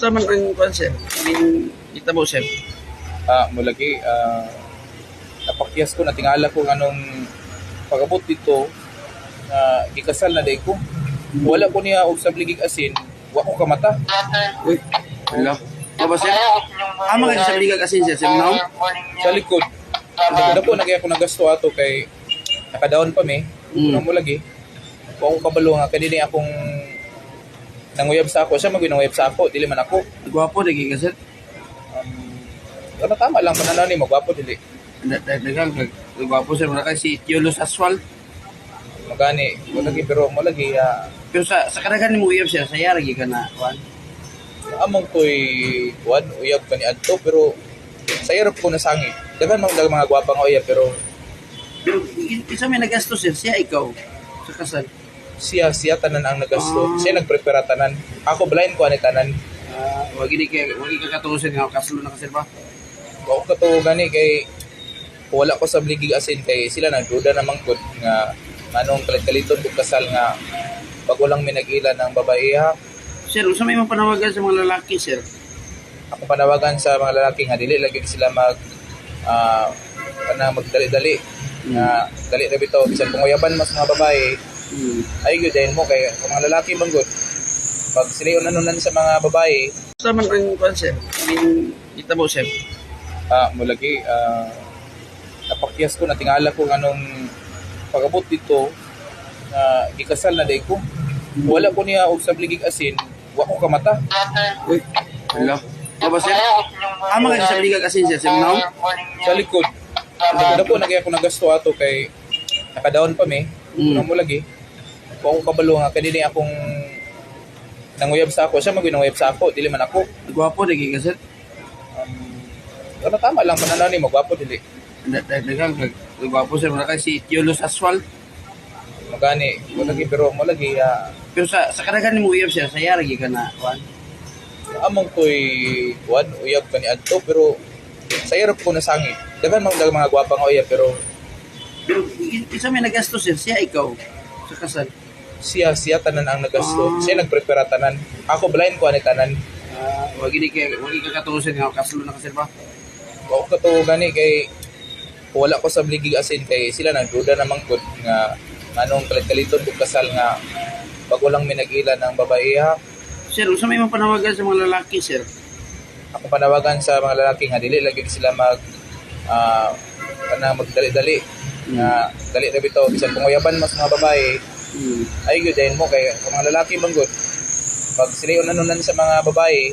Sa man ang sir? Kaming kita mo, sir. Ah, mulagi ah napakyas ko natingala ko anong pagabot dito na gikasal na day ko. Wala ko niya og sabligig asin, wa ko kamata. Uy, hello. Ano ba, sir? Ah, mga sa biligag asin, sir. Sir, now? Sa likod. Sa po nagya ko nagasto ato kay nakadaon pa mi. Mm. Mm. mo lagi. Wa ko kabalo nga kanini akong nanguyab sa ako, siya maginanguyab sa ako, dili man ako. Gwapo, naging ka, sir. Um, ano tama lang mananaw ni magwapo dili. Dagang, gwapo, sir. Wala kay si Tiolos Aswal. Magani, mo lagi pero mo lagi ah, Pero sa sa kadagan mo uyab, sir, saya lagi ka na, kwan. among ko'y kuwan, uyab ka ni Adto, pero sa irap ko nasangi. Dagan dagang mga gwapa nga uyab, pero Pero i- isa may nagasto, sir. Siya ikaw. Sa kasal. Siya, siya tanan ang nagasto. Ah. Siya nagprepara tanan. Ako blind ko ani tanan. Ah, wag ini kay wag ka katusin nga kaslo na kasi ba. Ako ka to gani kay wala ko sa bligig asin kay sila nagduda namang gud nga anong kalit-kaliton kung kasal nga pag walang minag-ilan ng babae ha. Sir, usa may mapanawagan sa mga lalaki, sir. Ako panawagan sa mga lalaki nga dili lagi sila mag ah kanang magdali-dali nga dali na bitaw bisan kung uyaban mas mga babae. Ay gyud din mo kay ang mga lalaki manggod pag sila unanunan sa mga babae Sa man ang kwan, sir? Kaming kita mo, sir. ah mulagi ah napakyas ko natingala ko anong pagabot dito na gikasal na day ko wala ko niya og sabligig asin wa ko kamata Uy, hello. Ano ba, sir? Ah, mga sa biligag asin, sir. Sir, now? sa likod sa po nagya ko nagasto ato kay nakadaon pa mi Mm. mm. mo lagi ko kabalo nga kanini akong nanguyab sa ako siya maginanguyab sa ako dili man ako Gwapo, naging ka, sir. um, ano tama lang mananaw ni magwapo dili Dagang, gwapo, sir. Wala kay si Tiolos Aswal. magani mo lagi pero mo lagi ah, Pero sa sa kadagan mo uyab, sir. Saya lagi ka na, kwan. among ko'y kuwan uyab ka ni adto pero sa irap ko nasangi dagan mga mga gwapa nga uyab pero Pero i- isa may nagasto, sir. Siya ikaw. Sa kasal. Siya siya tanan ang nagasto Ah. siya nagprepara tanan ako blind ko ani tanan Ah, wag ini kay wag ka katusin nga kaslo na kasi ba. wa ko kato gani kay wala ko sa bligig asin kay sila nagduda namang gud nga anong kalit-kaliton kung kasal nga pag walang minag-ilan ng babae ha Sir, usa may mapanawagan sa mga lalaki, sir. ako panawagan sa mga lalaki nga dili lagi sila mag ah kana magdali-dali nga dali na bitaw bisan kung uyaban mas mga babae Hmm. ay gyud din mo kay ang mga lalaki manggod pag sila unanunan sa mga babae